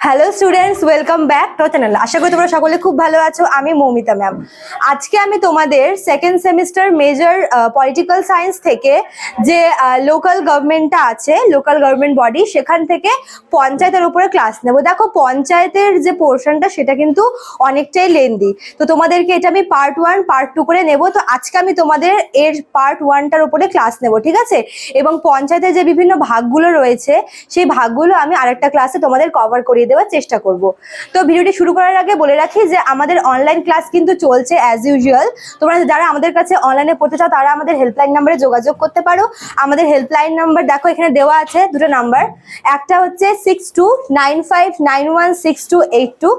Hello students welcome back to channel আশা করি তোমরা সকলে খুব ভালো আছো। আমি মৌমিতা ম্যাম আজকে আমি তোমাদের second semester major political science থেকে যে লোকাল গভর্নমেন্টটা আছে লোকাল গভর্নমেন্ট বডি সেখান থেকে পঞ্চায়েতের উপরে ক্লাস নেব। দেখো, পঞ্চায়েতের যে পোর্শনটা সেটা কিন্তু অনেকটাই লেন্দি তো তোমাদেরকে এটা আমি পার্ট ওয়ান পার্ট টু করে নেব। তো আজকে আমি তোমাদের এর পার্ট ওয়ানটার উপরে ক্লাস নেব, ঠিক আছে? এবং পঞ্চায়েতের যে বিভিন্ন ভাগগুলো রয়েছে, সেই ভাগগুলো আমি আরেকটা ক্লাসে তোমাদের কভার করিয়ে দেওয়ার চেষ্টা করব। তো ভিডিওটি শুরু করার আগে বলে রাখি যে আমাদের অনলাইন ক্লাস কিন্তু চলছে অ্যাজ ইউজুয়াল তোমরা যারা আমাদের কাছে অনলাইনে পড়তে চাও, তারা আমাদের হেল্পলাইন নাম্বারে যোগাযোগ করতে পারো। আমাদের হেল্পলাইন নাম্বার দেখো, এখানে দেওয়া আছে দুটো নাম্বার একটা হচ্ছে six two nine five nine one six two eight two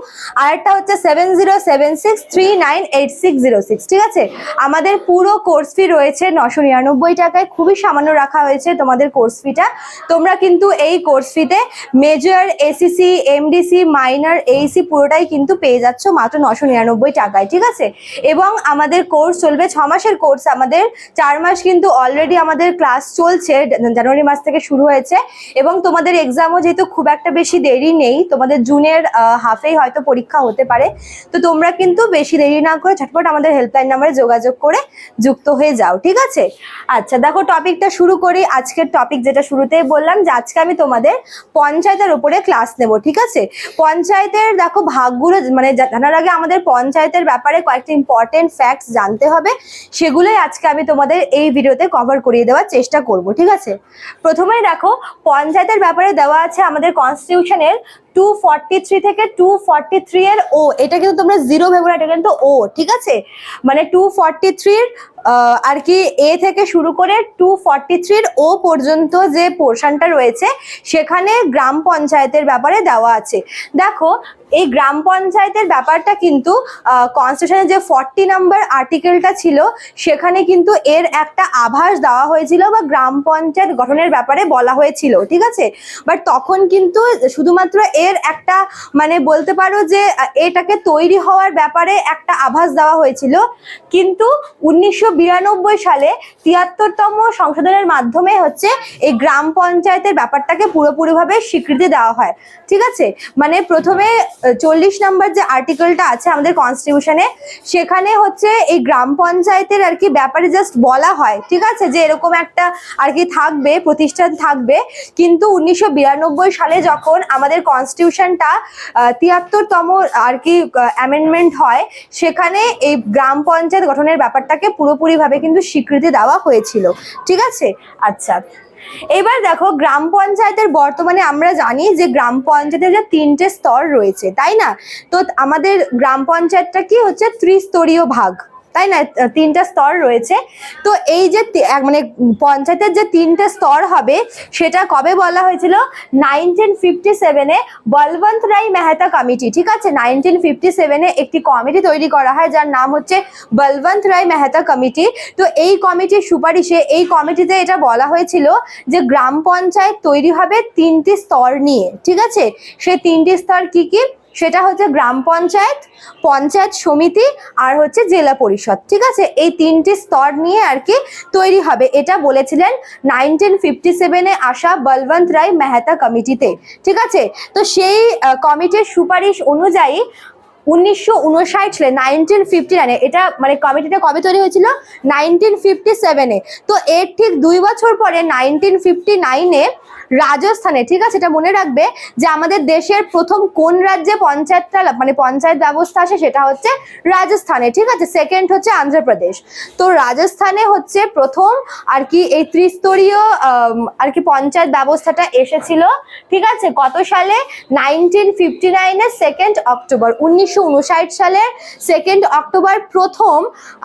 আর একটা হচ্ছে seven zero seven six three nine eight six zero six ঠিক আছে? আমাদের পুরো কোর্স ফি রয়েছে নশো নিরানব্বই টাকায়, খুবই সামান্য রাখা হয়েছে তোমাদের কোর্স ফিটা তোমরা কিন্তু এই কোর্স ফিতে major SEC MDC minor AEC পুরোটাই কিন্তু পেয়ে যাচ্ছ মাত্র নশো নিরানব্বই টাকায়, ঠিক আছে? এবং আমাদের কোর্স চলবে ছ মাসের কোর্স আমাদের চার মাস কিন্তু অলরেডি আমাদের ক্লাস চলছে, জানুয়ারি মাস থেকে শুরু হয়েছে। এবং তোমাদের এক্সামও যেহেতু খুব একটা বেশি দেরি নেই, তোমাদের জুনের হাফেই হয়তো পরীক্ষা হতে পারে। তো তোমরা কিন্তু বেশি দেরি না করে ঝটপট আমাদের হেল্পলাইন নাম্বারে যোগাযোগ করে যুক্ত হয়ে যাও, ঠিক আছে? আচ্ছা দেখো টপিকটা শুরু করি। আজকের টপিক যেটা শুরুতেই বললাম যে আজকে আমি তোমাদের পঞ্চায়েতের উপরে ক্লাস নেব, ঠিক আছে? পঞ্চায়েতের দেখো ভাগগুলো মানে জানার আগে আমাদের পঞ্চায়েতের ব্যাপারে কয়েকটি ইম্পর্টেন্ট ফ্যাক্টস জানতে হবে। সেগুলোই আজকে আমি তোমাদের এই ভিডিওতে কভার করিয়ে দেওয়ার চেষ্টা করব, ঠিক আছে? প্রথমেই দেখো, পঞ্চায়েতের ব্যাপারে দেওয়া আছে আমাদের কনস্টিটিউশনের টু থেকে টু এর ও এটা কিন্তু তোমরা জিরো ভেবো না, এটা কিন্তু ও ঠিক আছে? মানে টু ফর্টি থ্রির আর কি এ থেকে শুরু করে টু ফর্টি থ্রির ও পর্যন্ত যে পোর্শনটা রয়েছে সেখানে গ্রাম পঞ্চায়েতের ব্যাপারে দেওয়া আছে। দেখো এই গ্রাম পঞ্চায়েতের ব্যাপারটা কিন্তু কনস্টিটিউশনের যে ফর্টি নাম্বার আর্টিকেলটা ছিল, সেখানে কিন্তু এর একটা আভাস দেওয়া হয়েছিল বা গ্রাম পঞ্চায়েত গঠনের ব্যাপারে বলা হয়েছিল, ঠিক আছে? বাট তখন কিন্তু শুধুমাত্র এর একটা মানে বলতে পারো যে এটাকে তৈরি হওয়ার ব্যাপারে একটা আভাস দেওয়া হয়েছিল। কিন্তু উনিশশো বিরানব্বই সালে তিয়াত্তরতম সংশোধনের মাধ্যমে হচ্ছে এই গ্রাম পঞ্চায়েতের ব্যাপারটাকে পুরোপুরিভাবে স্বীকৃতি দেওয়া হয়, ঠিক আছে? মানে প্রথমে চল্লিশ নাম্বার যে আর্টিকেলটা আছে আমাদের কনস্টিটিউশনে সেখানে হচ্ছে এই গ্রাম পঞ্চায়েতের আর কি ব্যাপারে জাস্ট বলা হয়, ঠিক আছে? যে এরকম একটা আর কি থাকবে, প্রতিষ্ঠান থাকবে। কিন্তু উনিশশো বিরানব্বই সালে যখন আমাদের কনস্টিটিউশনটা তিয়াত্তরতম আর কি অ্যামেন্ডমেন্ট হয়, সেখানে এই গ্রাম পঞ্চায়েত গঠনের ব্যাপারটাকে পুরোপুরিভাবে কিন্তু স্বীকৃতি দেওয়া হয়েছিল। ঠিক আছে? আচ্ছা। এবার দেখো, গ্রাম পঞ্চায়েতের বর্তমানে আমরা জানি যে গ্রাম পঞ্চায়েতের যে তিনটে স্তর রয়েছে, তাই না? তো আমাদের গ্রাম পঞ্চায়েতটা কি হচ্ছে? ত্রিস্তরীয় ভাগ। তাই না? তিনটা স্তর রয়েছে। তো এই যে মানে পঞ্চায়েতের যে তিনটে স্তর হবে, সেটা কবে বলা হয়েছিল? নাইনটিন ফিফটি সেভেনে বলবন্ত রায় মেহতা কমিটি, ঠিক আছে? নাইনটিন ফিফটি সেভেনে একটি কমিটি তৈরি করা হয়, যার নাম হচ্ছে বলবন্ত রায় মেহতা কমিটি। তো এই কমিটির সুপারিশে, এই কমিটিতে এটা বলা হয়েছিল যে গ্রাম পঞ্চায়েত তৈরি হবে তিনটি স্তর নিয়ে, ঠিক আছে? সে তিনটি স্তর কি কি? সেটা হচ্ছে গ্রাম পঞ্চায়েত পঞ্চায়েত সমিতি আর হচ্ছে জেলা পরিষদ, ঠিক আছে? এই তিনটি স্তর নিয়ে আর কি তৈরি হবে। এটা বলেছিলেন নাইনটিন ফিফটি সেভেনে আসা বলবন্ত রায় মেহতা কমিটিতে, ঠিক আছে? তো সেই কমিটির সুপারিশ অনুযায়ী উনিশশো উনষাট সালে নাইনটিন ফিফটি নাইনে এটা মানে কমিটিটা কবে তৈরি হয়েছিল? নাইনটিন ফিফটি সেভেনে তো এর ঠিক দুই বছর পরে নাইনটিন ফিফটি নাইনে রাজস্থানে, ঠিক আছে? এটা মনে রাখবে যে আমাদের দেশের প্রথম কোন রাজ্যে পঞ্চায়েতটা মানে পঞ্চায়েত ব্যবস্থা আসে সেটা হচ্ছে রাজস্থানে, ঠিক আছে? সেকেন্ড হচ্ছে অন্ধ্রপ্রদেশ তো রাজস্থানে হচ্ছে প্রথম আর কি এই ত্রিস্তরীয় আর কি পঞ্চায়েত ব্যবস্থাটা এসেছিল, ঠিক আছে? কত সালে? নাইনটিন ফিফটি নাইনের সেকেন্ড অক্টোবর উনিশশো উনষাট সালের সেকেন্ড অক্টোবর প্রথম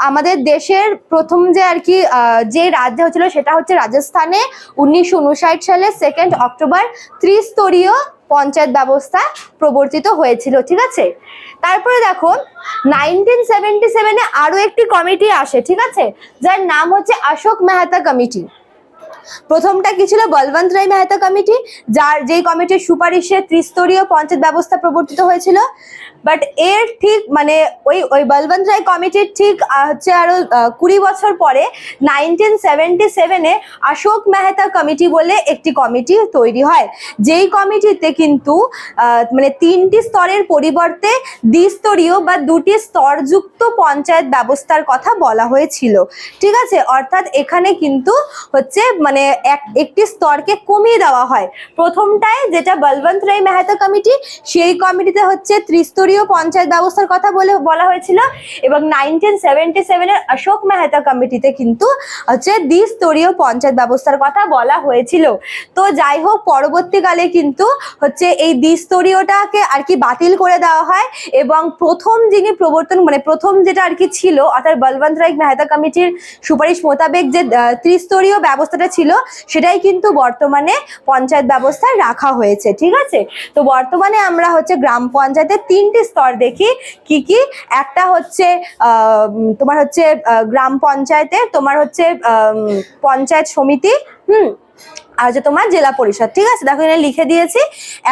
আমাদের দেশের প্রথম যে আর কি যে রাজ্য হচ্ছিল সেটা হচ্ছে রাজস্থানে, উনিশশো উনষাট সালে সেকেন্ড অক্টোবর ত্রিস্তরীয় পঞ্চায়েত ব্যবস্থা প্রবর্তিত হয়েছিল, ঠিক আছে? তারপরে দেখো নাইনটিন সেভেন্টি সেভেনে আরও একটি কমিটি আসে, ঠিক আছে? যার নাম হচ্ছে অশোক মেহতা কমিটি প্রথমটা কি ছিল? বলবন্ত রায় মেহতা কমিটি যার যেই কমিটির সুপারিশে ত্রিস্তরীয় পঞ্চায়েত ব্যবস্থা প্রবর্তিত হয়েছিল বাট এর ঠিক মানে ওই ওই বলবন্ত রায় কমিটির ঠিক হচ্ছে আরও কুড়ি বছর পরে নাইনটিন সেভেন্টি সেভেনে অশোক মেহতা কমিটি বলে একটি কমিটি তৈরি হয়। যেই কমিটিতে কিন্তু মানে তিনটি স্তরের পরিবর্তে দ্বিস্তরীয় বা দুটি স্তরযুক্ত পঞ্চায়েত ব্যবস্থার কথা বলা হয়েছিল। ঠিক আছে? অর্থাৎ এখানে কিন্তু হচ্ছে মানে এক, একটি স্তরকে কমিয়ে দেওয়া হয়। প্রথমটায় যেটা বলবন্ত রায় মেহতা কমিটি, সেই কমিটিতে হচ্ছে ত্রিস্তরীয় পঞ্চায়েত ব্যবস্থার কথা বলে বলা হয়েছিল এবং নাইনটিন সেভেন্টি সেভেনের অশোক মেহতা কমিটিতে কিন্তু হচ্ছে দ্বিস্তরীয় পঞ্চায়েত ব্যবস্থার কথা বলা হয়েছিল। তো যাই হোক, পরবর্তীকালে কিন্তু হচ্ছে এই দ্বিস্তরীয়টাকে আর কি বাতিল করে দেওয়া হয় এবং প্রথম যিনি প্রবর্তন মানে প্রথম যেটা আর কি ছিল, অর্থাৎ বলবন্ত রায় মেহতা কমিটির সুপারিশ মোতাবেক যে ত্রিস্তরীয় ব্যবস্থাটা ছিল, সেটাই কিন্তু বর্তমানে পঞ্চায়েত ব্যবস্থায় রাখা হয়েছে, ঠিক আছে? তো বর্তমানে আমরা হচ্ছে গ্রাম পঞ্চায়েতের তিনটি স্তর দেখি কি কি। একটা হচ্ছে তোমার হচ্ছে গ্রাম পঞ্চায়েতে, তোমার হচ্ছে পঞ্চায়েত সমিতি, হুম। আর হচ্ছে তোমার জেলা পরিষদ, ঠিক আছে? দেখো এখানে লিখে দিয়েছি।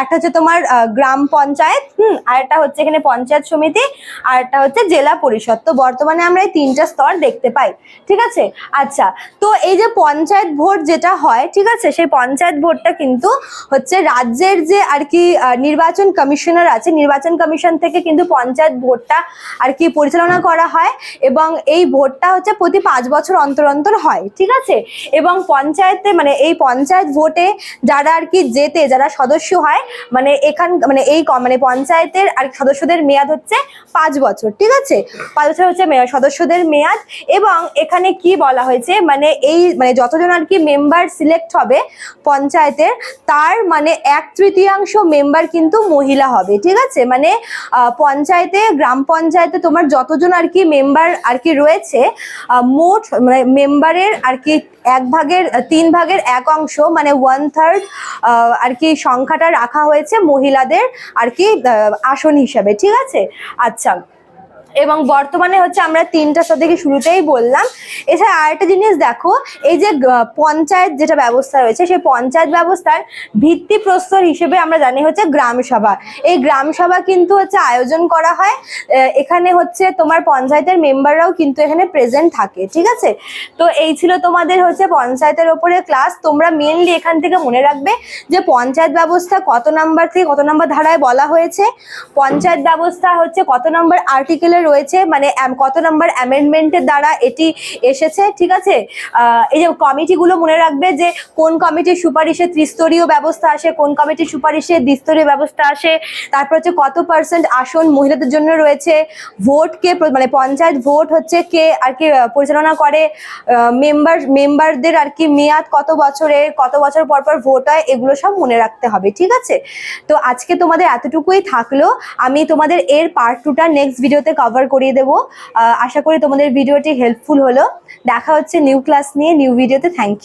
একটা হচ্ছে তোমার গ্রাম পঞ্চায়েত, হুম, আর একটা হচ্ছে এখানে পঞ্চায়েত সমিতি, আর একটা হচ্ছে জেলা পরিষদ। তো বর্তমানে আমরা এই তিনটা স্তর দেখতে পাই, ঠিক আছে? আচ্ছা তো এই যে পঞ্চায়েত ভোট যেটা হয়, ঠিক আছে? সেই পঞ্চায়েত ভোটটা কিন্তু হচ্ছে রাজ্যের যে আর কি নির্বাচন কমিশনার আছে, নির্বাচন কমিশন থেকে কিন্তু পঞ্চায়েত ভোটটা আর কি পরিচালনা করা হয় এবং এই ভোটটা হচ্ছে প্রতি পাঁচ বছর অন্তর অন্তর হয়, ঠিক আছে? এবং পঞ্চায়েতে মানে এই পঞ্চায়েত ভোটে যারা আর কি জেতে, যারা সদস্য হয় মানে এখান মানে এই মানে পঞ্চায়েতের আর সদস্যদের মেয়াদ হচ্ছে পাঁচ বছর, ঠিক আছে? পাঁচ বছর হচ্ছে সদস্যদের মেয়াদ এবং এখানে কি বলা হয়েছে মানে এই মানে যতজন আর কি মেম্বার সিলেক্ট হবে পঞ্চায়েতের, তার মানে এক তৃতীয়াংশ মেম্বার কিন্তু মহিলা হবে, ঠিক আছে? মানে পঞ্চায়েতে, গ্রাম পঞ্চায়েতে তোমার যতজন আর কি মেম্বার আর কি রয়েছে মোট মানে মেম্বারের আর কি এক ভাগের, তিন ভাগের এক অংশ মানে ওয়ান থার্ড আর কি সংখ্যাটা রাখা হয়েছে মহিলাদের আর কি আসন হিসাবে, ঠিক আছে? আচ্ছা এবং বর্তমানে হচ্ছে আমরা তিনটা স্তর থেকে শুরুতেই বললাম। এছাড়া আরেকটা জিনিস দেখো, এই যে পঞ্চায়েত যেটা ব্যবস্থা রয়েছে, সেই পঞ্চায়েত ব্যবস্থার ভিত্তিপ্রস্তর হিসেবে আমরা জানি হচ্ছে গ্রাম সভা। এই গ্রাম সভা কিন্তু হচ্ছে আয়োজন করা হয় এখানে হচ্ছে তোমার পঞ্চায়েতের মেম্বাররাও কিন্তু এখানে প্রেজেন্ট থাকে, ঠিক আছে? তো এই ছিল তোমাদের হচ্ছে পঞ্চায়েতের ওপরে ক্লাস তোমরা মেনলি এখান থেকে মনে রাখবে যে পঞ্চায়েত ব্যবস্থা কত নাম্বার থেকে কত নাম্বার ধারায় বলা হয়েছে। পঞ্চায়েত ব্যবস্থা হচ্ছে কত নাম্বার আর্টিকেলে রয়েছে মানে কত নাম্বার অ্যামেন্ডমেন্টের দ্বারা এটি এসেছে, ঠিক আছে? এই যে কমিটিগুলো মনে রাখবে যে, কোন কমিটির সুপারিশে ত্রিস্তরীয় ব্যবস্থা আসে, কোন কমিটির সুপারিশে দ্বিস্তরীয় ব্যবস্থা আসে, তারপর হচ্ছে কত পার্সেন্ট আসন মহিলাদের জন্য রয়েছে ভোট কে মানে পঞ্চায়েত ভোট হচ্ছে কে আর কি পরিচালনা করে মেম্বার মেম্বারদের আর কি মেয়াদ কত বছরের কত বছর পর পর ভোট হয়, এগুলো সব মনে রাখতে হবে, ঠিক আছে? তো আজকে তোমাদের এতটুকুই থাকল, আমি তোমাদের এর পার্ট টুটা নেক্সট ভিডিওতে কভার করিয়ে দেবো। আশা করি তোমাদের ভিডিওটি হেল্পফুল হলো। দেখা হচ্ছে নিউ ক্লাস নিয়ে নিউ ভিডিওতে থ্যাংক ইউ